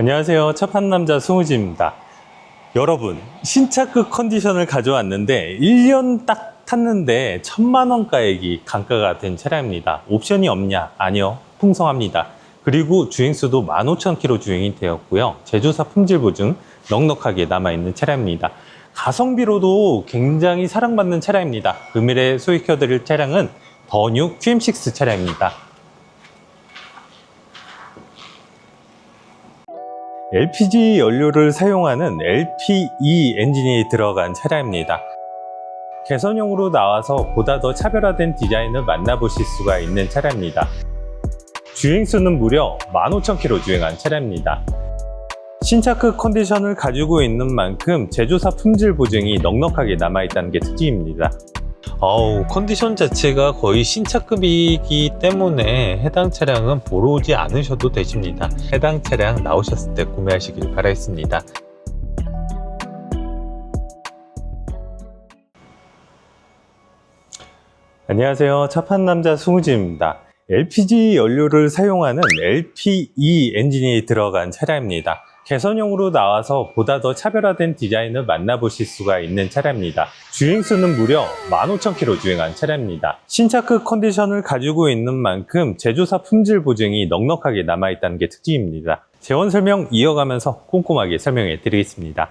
안녕하세요. 첫판 남자 송우지입니다. 여러분, 신차급 컨디션을 가져왔는데 1년 딱 탔는데 천만 원가액이 감가가 된 차량입니다. 옵션이 없냐? 아니요. 풍성합니다. 그리고 주행수도 15,000km 주행이 되었고요. 제조사 품질 보증 넉넉하게 남아있는 차량입니다. 가성비로도 굉장히 사랑받는 차량입니다. 금일에 소개해드릴 차량은 더뉴 QM6 차량입니다. LPG 연료를 사용하는 LPE 엔진이 들어간 차량입니다. 개선용으로 나와서 보다 더 차별화된 디자인을 만나보실 수가 있는 차량입니다. 주행수는 무려 15,000km 주행한 차량입니다. 신차급 컨디션을 가지고 있는 만큼 제조사 품질 보증이 넉넉하게 남아있다는 게 특징입니다. 어우, 컨디션 자체가 거의 신차급이기 때문에 해당 차량은 보러 오지 않으셔도 되십니다. 해당 차량 나오셨을 때 구매하시길 바라겠습니다. 안녕하세요. 차판 남자 승우지입니다. LPG 연료를 사용하는 LPE 엔진이 들어간 차량입니다. 개선용으로 나와서 보다 더 차별화된 디자인을 만나보실 수가 있는 차량입니다. 주행수는 무려 15,000km 주행한 차량입니다. 신차급 컨디션을 가지고 있는 만큼 제조사 품질 보증이 넉넉하게 남아있다는 게 특징입니다. 재원 설명 이어가면서 꼼꼼하게 설명해 드리겠습니다.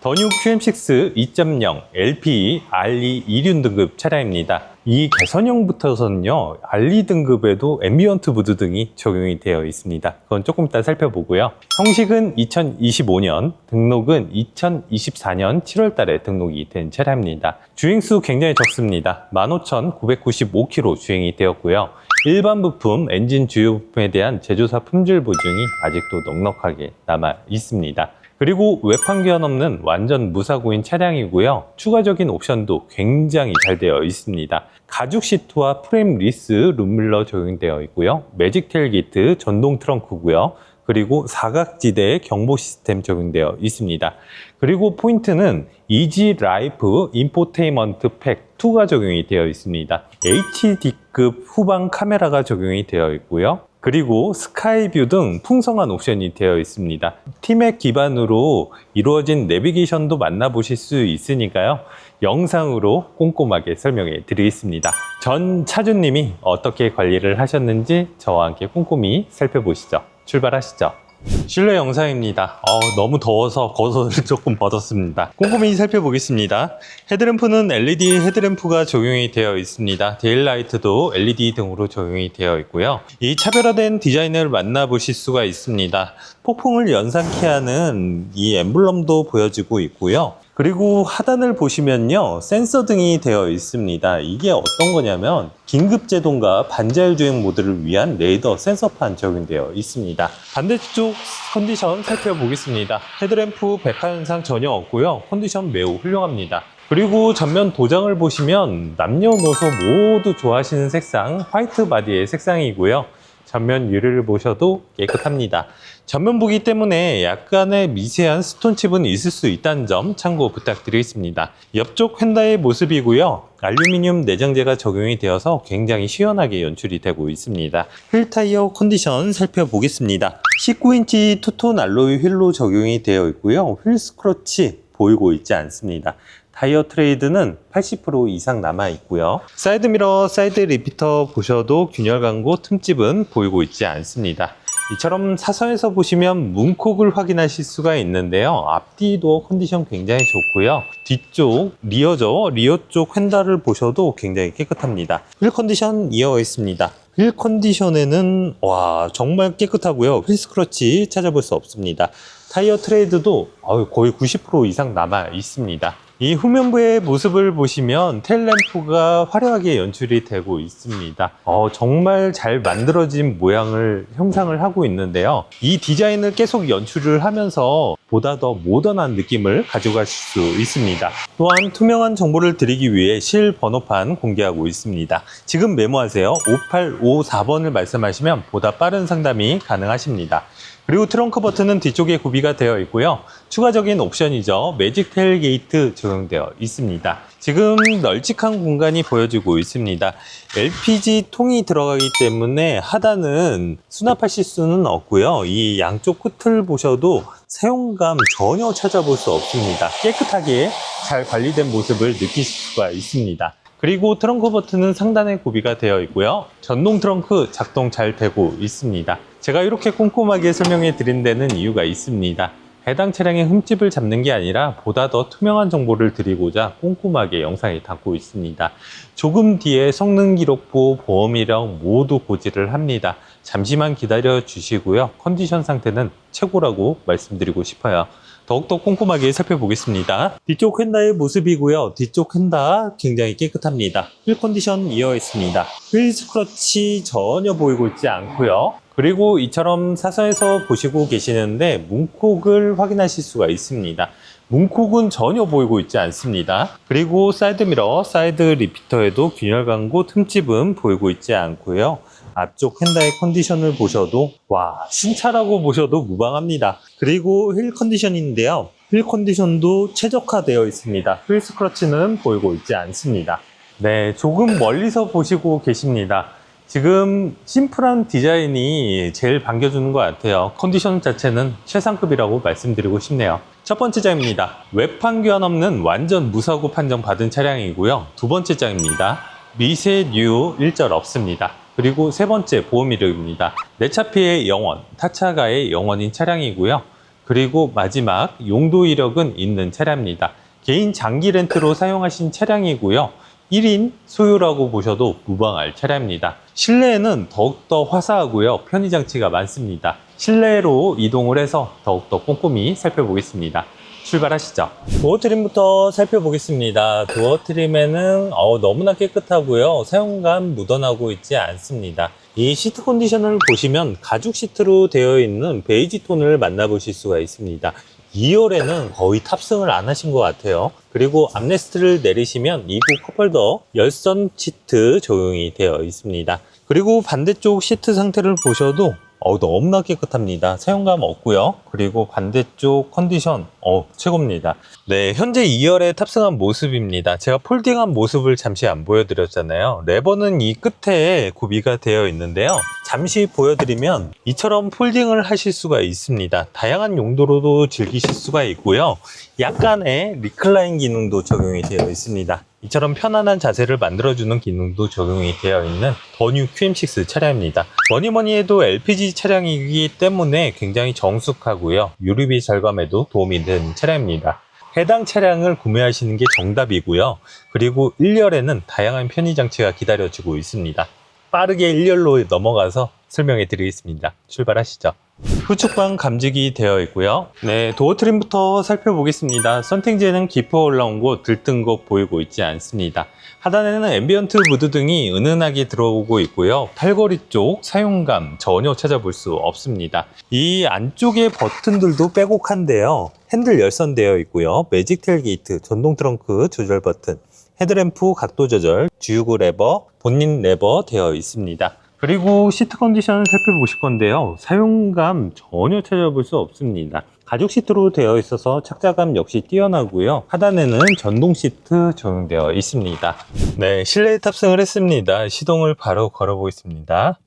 더뉴 QM6 2.0 LPE RE 2륜 등급 차량입니다. 이 개선형부터서는요, RE 등급에도 앰비언트 무드 등이 적용이 되어 있습니다. 그건 조금 이따 살펴보고요. 형식은 2025년, 등록은 2024년 7월 달에 등록이 된 차량입니다. 주행수 굉장히 적습니다. 15,995km 주행이 되었고요. 일반 부품, 엔진 주요 부품에 대한 제조사 품질 보증이 아직도 넉넉하게 남아 있습니다. 그리고 외판기한 없는 완전 무사고인 차량이고요. 추가적인 옵션도 굉장히 잘 되어 있습니다. 가죽 시트와 프레임 리스 룸밀러 적용되어 있고요. 매직 텔 게이트 전동 트렁크고요. 그리고 사각지대 경보 시스템 적용되어 있습니다. 그리고 포인트는 이지 라이프 인포테인먼트 팩 2가 적용이 되어 있습니다. HD급 후방 카메라가 적용이 되어 있고요. 그리고 스카이뷰 등 풍성한 옵션이 되어 있습니다. 팀앱 기반으로 이루어진 내비게이션도 만나보실 수 있으니까요. 영상으로 꼼꼼하게 설명해 드리겠습니다. 전 차주님이 어떻게 관리를 하셨는지 저와 함께 꼼꼼히 살펴보시죠. 출발하시죠. 실내 영상입니다. 어, 너무 더워서 겉옷을 조금 벗었습니다. 꼼꼼히 살펴보겠습니다. 헤드램프는 LED 헤드램프가 적용이 되어 있습니다. 데일라이트도 LED 등으로 적용이 되어 있고요. 이 차별화된 디자인을 만나보실 수가 있습니다. 폭풍을 연상케 하는 이 엠블럼도 보여지고 있고요. 그리고 하단을 보시면요 센서 등이 되어 있습니다. 이게 어떤 거냐면 긴급 제동과 반자율 주행 모드를 위한 레이더 센서판 적용되어 있습니다. 반대쪽 컨디션 살펴보겠습니다. 헤드램프 백화 현상 전혀 없고요. 컨디션 매우 훌륭합니다. 그리고 전면 도장을 보시면 남녀노소 모두 좋아하시는 색상 화이트 바디의 색상이고요. 전면 유리를 보셔도 깨끗합니다. 전면 보기 때문에 약간의 미세한 스톤칩은 있을 수 있다는 점 참고 부탁드리겠습니다. 옆쪽 휀다의 모습이고요. 알루미늄 내장재가 적용이 되어서 굉장히 시원하게 연출이 되고 있습니다. 휠 타이어 컨디션 살펴보겠습니다. 19인치 투톤 알로이 휠로 적용이 되어 있고요. 휠 스크러치 보이고 있지 않습니다. 타이어 트레이드는 80% 이상 남아 있고요. 사이드 미러, 사이드 리피터 보셔도 균열 광고 틈집은 보이고 있지 않습니다. 이처럼 사선에서 보시면 문콕을 확인하실 수가 있는데요. 앞뒤도 컨디션 굉장히 좋고요. 뒤쪽 리어죠. 리어 쪽 휀다를 보셔도 굉장히 깨끗합니다. 휠 컨디션 이어가 있습니다. 휠 컨디션에는 와 정말 깨끗하고요. 휠 스크러치 찾아볼 수 없습니다. 타이어 트레이드도 거의 90% 이상 남아 있습니다. 이 후면부의 모습을 보시면 텔램프가 화려하게 연출이 되고 있습니다. 어, 정말 잘 만들어진 모양을 형상을 하고 있는데요. 이 디자인을 계속 연출을 하면서 보다 더 모던한 느낌을 가져가실 수 있습니다. 또한 투명한 정보를 드리기 위해 실 번호판 공개하고 있습니다. 지금 메모하세요. 5854번을 말씀하시면 보다 빠른 상담이 가능하십니다. 그리고 트렁크 버튼은 뒤쪽에 구비가 되어 있고요. 추가적인 옵션이죠. 매직 테일 게이트 적용되어 있습니다. 지금 널찍한 공간이 보여지고 있습니다. LPG 통이 들어가기 때문에 하단은 수납하실 수는 없고요. 이 양쪽 끝을 보셔도 사용감 전혀 찾아볼 수 없습니다. 깨끗하게 잘 관리된 모습을 느끼실 수가 있습니다. 그리고 트렁크 버튼은 상단에 구비가 되어 있고요. 전동 트렁크 작동 잘 되고 있습니다. 제가 이렇게 꼼꼼하게 설명해 드린 데는 이유가 있습니다. 해당 차량의 흠집을 잡는 게 아니라 보다 더 투명한 정보를 드리고자 꼼꼼하게 영상에 담고 있습니다. 조금 뒤에 성능 기록부, 보험 이력 모두 고지를 합니다. 잠시만 기다려 주시고요. 컨디션 상태는 최고라고 말씀드리고 싶어요. 더욱더 꼼꼼하게 살펴보겠습니다. 뒤쪽 휀다의 모습이고요. 뒤쪽 휀다 굉장히 깨끗합니다. 휠 컨디션 이어 있습니다. 휠 스크러치 전혀 보이고 있지 않고요. 그리고 이처럼 사선에서 보시고 계시는데 문콕을 확인하실 수가 있습니다. 문콕은 전혀 보이고 있지 않습니다. 그리고 사이드 미러, 사이드 리피터에도 균열 광고 틈집은 보이고 있지 않고요. 앞쪽 핸다의 컨디션을 보셔도 와 신차라고 보셔도 무방합니다. 그리고 휠 컨디션인데요. 휠 컨디션도 최적화되어 있습니다. 휠 스크러치는 보이고 있지 않습니다. 네, 조금 멀리서 보시고 계십니다. 지금 심플한 디자인이 제일 반겨주는 것 같아요. 컨디션 자체는 최상급이라고 말씀드리고 싶네요. 첫 번째 장입니다. 외판 교환 없는 완전 무사고 판정 받은 차량이고요. 두 번째 장입니다. 미세뉴 일절 없습니다. 그리고 세 번째 보험 이력입니다. 내 차 피해 영원, 타차가의 영원인 차량이고요. 그리고 마지막 용도 이력은 있는 차량입니다. 개인 장기 렌트로 사용하신 차량이고요. 1인 소유라고 보셔도 무방할 차량입니다. 실내에는 더욱더 화사하고요. 편의 장치가 많습니다. 실내로 이동을 해서 더욱더 꼼꼼히 살펴보겠습니다. 출발하시죠. 도어 트림부터 살펴보겠습니다. 도어 트림에는 어, 너무나 깨끗하고요. 사용감 묻어나고 있지 않습니다. 이 시트 컨디션을 보시면 가죽 시트로 되어 있는 베이지 톤을 만나보실 수가 있습니다. 2열에는 거의 탑승을 안 하신 것 같아요. 그리고 암레스트를 내리시면 2구 컵홀더 열선 시트 적용이 되어 있습니다. 그리고 반대쪽 시트 상태를 보셔도 어, 너무나 깨끗합니다. 사용감 없고요. 그리고 반대쪽 컨디션 어, 최고입니다. 네, 현재 2열에 탑승한 모습입니다. 제가 폴딩한 모습을 잠시 안 보여드렸잖아요. 레버는 이 끝에 구비가 되어 있는데요. 잠시 보여드리면 이처럼 폴딩을 하실 수가 있습니다. 다양한 용도로도 즐기실 수가 있고요. 약간의 리클라인 기능도 적용이 되어 있습니다. 이처럼 편안한 자세를 만들어주는 기능도 적용이 되어 있는 더뉴 QM6 차량입니다. 뭐니뭐니 해도 LPG 차량이기 때문에 굉장히 정숙하고요. 유류비 절감에도 도움이 되는 차량입니다. 해당 차량을 구매하시는 게 정답이고요. 그리고 1열에는 다양한 편의 장치가 기다려지고 있습니다. 빠르게 1열로 넘어가서 설명해 드리겠습니다. 출발하시죠. 후측방 감지기 되어 있고요. 네, 도어 트림부터 살펴보겠습니다. 선팅제는 깊어 올라온 곳, 들뜬 곳 보이고 있지 않습니다. 하단에는 앰비언트 무드 등이 은은하게 들어오고 있고요. 팔걸이 쪽 사용감 전혀 찾아볼 수 없습니다. 이 안쪽의 버튼들도 빼곡한데요. 핸들 열선되어 있고요. 매직 텔 게이트, 전동 트렁크 조절 버튼, 헤드램프 각도 조절, 주유구 레버, 본인 레버 되어 있습니다. 그리고 시트 컨디션을 살펴보실 건데요. 사용감 전혀 찾아볼 수 없습니다. 가죽 시트로 되어 있어서 착자감 역시 뛰어나고요. 하단에는 전동 시트 적용되어 있습니다. 네, 실내에 탑승을 했습니다. 시동을 바로 걸어 보겠습니다.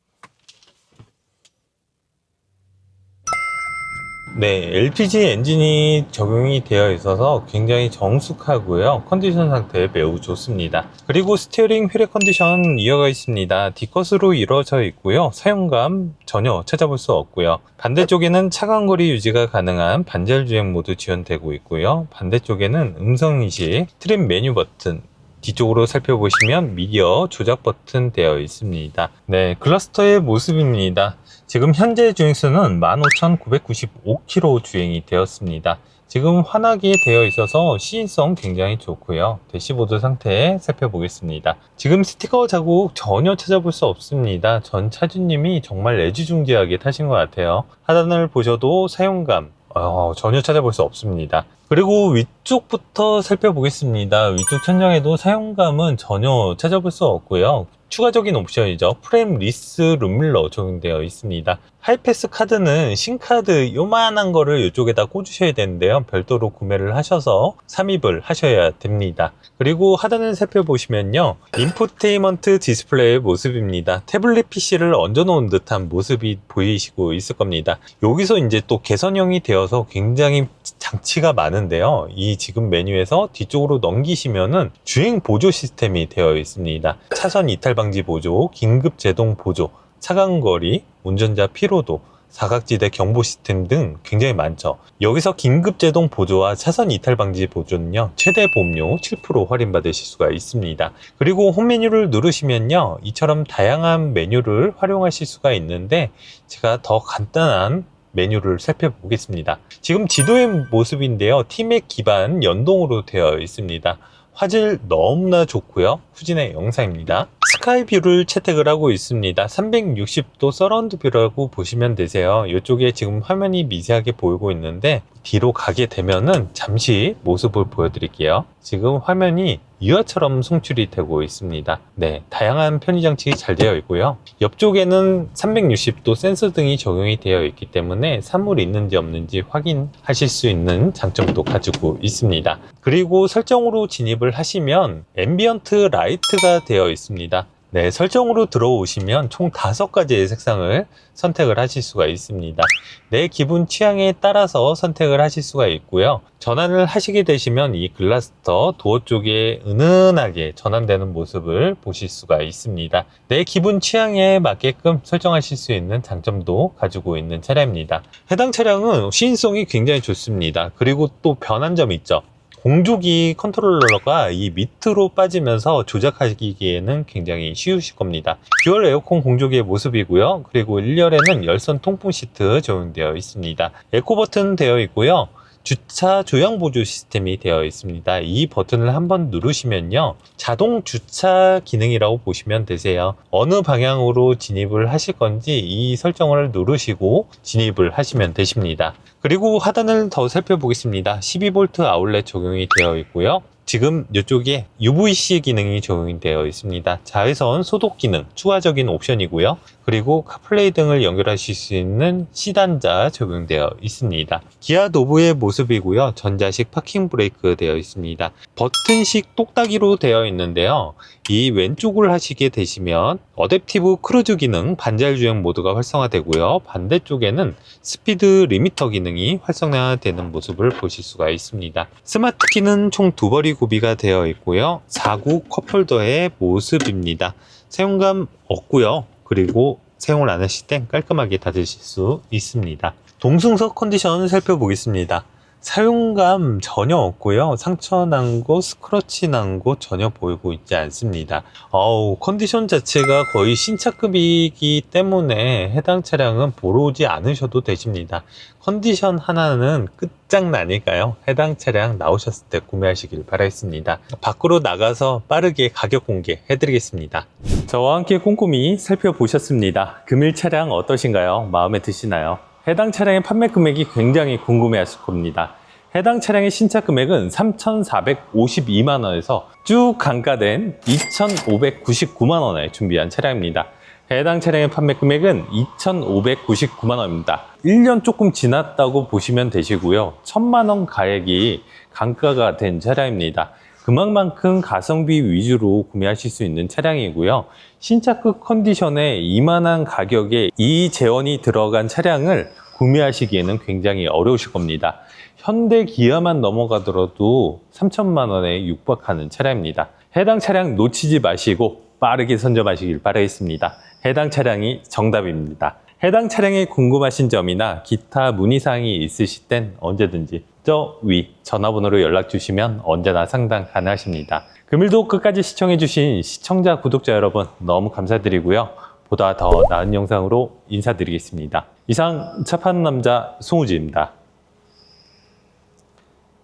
네, LPG 엔진이 적용이 되어 있어서 굉장히 정숙하고요. 컨디션 상태 매우 좋습니다. 그리고 스티어링 휠의 컨디션 이어가 있습니다. D컷으로 이루어져 있고요. 사용감 전혀 찾아볼 수 없고요. 반대쪽에는 차간 거리 유지가 가능한 반절 주행 모드 지원되고 있고요. 반대쪽에는 음성 인식, 트림 메뉴 버튼, 뒤쪽으로 살펴보시면 미디어 조작 버튼 되어 있습니다. 네, 클러스터의 모습입니다. 지금 현재 주행수는 15,995km 주행이 되었습니다. 지금 환하게 되어 있어서 시인성 굉장히 좋고요. 대시보드 상태 살펴보겠습니다. 지금 스티커 자국 전혀 찾아볼 수 없습니다. 전 차주님이 정말 애지중지하게 타신 것 같아요. 하단을 보셔도 사용감 어, 전혀 찾아볼 수 없습니다. 그리고 위, 위쪽부터 살펴보겠습니다. 위쪽 천장에도 사용감은 전혀 찾아볼 수 없고요. 추가적인 옵션이죠. 프레임 리스 룸밀러 적용되어 있습니다. 하이패스 카드는 신카드 요만한 거를 이쪽에다 꽂으셔야 되는데요. 별도로 구매를 하셔서 삽입을 하셔야 됩니다. 그리고 하단을 살펴보시면요. 인포테인먼트 디스플레이의 모습입니다. 태블릿 PC를 얹어놓은 듯한 모습이 보이시고 있을 겁니다. 여기서 이제 또 개선형이 되어서 굉장히 장치가 많은데요. 이 지금 메뉴에서 뒤쪽으로 넘기시면은 주행 보조 시스템이 되어 있습니다. 차선 이탈 방지 보조, 긴급 제동 보조, 차간거리, 운전자 피로도, 사각지대 경보 시스템 등 굉장히 많죠. 여기서 긴급 제동 보조와 차선 이탈 방지 보조는요, 최대 보험료 7% 할인받으실 수가 있습니다. 그리고 홈 메뉴를 누르시면요, 이처럼 다양한 메뉴를 활용하실 수가 있는데, 제가 더 간단한 메뉴를 살펴보겠습니다. 지금 지도의 모습인데요, 티맥 기반 연동으로 되어 있습니다. 화질 너무나 좋고요. 후진의 영상입니다. 스카이 뷰를 채택을 하고 있습니다. 360도 서라운드 뷰라고 보시면 되세요. 이쪽에 지금 화면이 미세하게 보이고 있는데 뒤로 가게 되면은 잠시 모습을 보여드릴게요. 지금 화면이 유화처럼 송출이 되고 있습니다. 네, 다양한 편의 장치가 잘 되어 있고요. 옆쪽에는 360도 센서 등이 적용이 되어 있기 때문에 산물이 있는지 없는지 확인하실 수 있는 장점도 가지고 있습니다. 그리고 설정으로 진입을 하시면 앰비언트 라이트가 되어 있습니다. 네, 설정으로 들어오시면 총 다섯 가지의 색상을 선택을 하실 수가 있습니다. 내 기분 취향에 따라서 선택을 하실 수가 있고요. 전환을 하시게 되시면 이 글라스터 도어 쪽에 은은하게 전환되는 모습을 보실 수가 있습니다. 내 기분 취향에 맞게끔 설정하실 수 있는 장점도 가지고 있는 차량입니다. 해당 차량은 시인성이 굉장히 좋습니다. 그리고 또 변한 점이 있죠. 공조기 컨트롤러가 이 밑으로 빠지면서 조작하기에는 굉장히 쉬우실 겁니다. 듀얼 에어컨 공조기의 모습이고요. 그리고 1열에는 열선 통풍 시트 적용되어 있습니다. 에코 버튼 되어 있고요. 주차 조향 보조 시스템이 되어 있습니다. 이 버튼을 한번 누르시면요. 자동 주차 기능이라고 보시면 되세요. 어느 방향으로 진입을 하실 건지 이 설정을 누르시고 진입을 하시면 되십니다. 그리고 하단을 더 살펴보겠습니다. 12V 아울렛 적용이 되어 있고요. 지금 이쪽에 UVC 기능이 적용이 되어 있습니다. 자외선 소독 기능 추가적인 옵션이고요. 그리고 카플레이 등을 연결하실 수 있는 C단자 적용되어 있습니다. 기아 노브의 모습이고요. 전자식 파킹 브레이크 되어 있습니다. 버튼식 똑딱이로 되어 있는데요. 이 왼쪽을 하시게 되시면 어댑티브 크루즈 기능 반잘 주행 모드가 활성화되고요. 반대쪽에는 스피드 리미터 기능이 활성화되는 모습을 보실 수가 있습니다. 스마트 키는 총 두 벌이 구비가 되어 있고요. 4구 컵홀더의 모습입니다. 사용감 없고요. 그리고 사용을 안 하실 땐 깔끔하게 닫으실 수 있습니다. 동승석 컨디션 살펴보겠습니다. 사용감 전혀 없고요. 상처 난 곳, 스크러치 난 곳 전혀 보이고 있지 않습니다. 어우, 컨디션 자체가 거의 신차급이기 때문에 해당 차량은 보러 오지 않으셔도 되십니다. 컨디션 하나는 끝장나니까요. 해당 차량 나오셨을 때 구매하시길 바라겠습니다. 밖으로 나가서 빠르게 가격 공개 해드리겠습니다. 저와 함께 꼼꼼히 살펴보셨습니다. 금일 차량 어떠신가요? 마음에 드시나요? 해당 차량의 판매 금액이 굉장히 궁금해 하실 겁니다. 해당 차량의 신차 금액은 3,452만 원에서 쭉 강가된 2,599만 원에 준비한 차량입니다. 해당 차량의 판매 금액은 2,599만 원입니다. 1년 조금 지났다고 보시면 되시고요. 1,000만 원 가액이 강가가 된 차량입니다. 그만큼 가성비 위주로 구매하실 수 있는 차량이고요. 신차급 컨디션에 이만한 가격에 이 재원이 들어간 차량을 구매하시기에는 굉장히 어려우실 겁니다. 현대 기아만 넘어가더라도 3천만 원에 육박하는 차량입니다. 해당 차량 놓치지 마시고 빠르게 선점하시길 바라겠습니다. 해당 차량이 정답입니다. 해당 차량에 궁금하신 점이나 기타 문의사항이 있으실 땐 언제든지 저 위 전화번호로 연락 주시면 언제나 상담 가능하십니다. 금일도 끝까지 시청해 주신 시청자, 구독자 여러분 너무 감사드리고요. 보다 더 나은 영상으로 인사드리겠습니다. 이상 차 파는 남자 송우지입니다.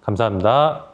감사합니다.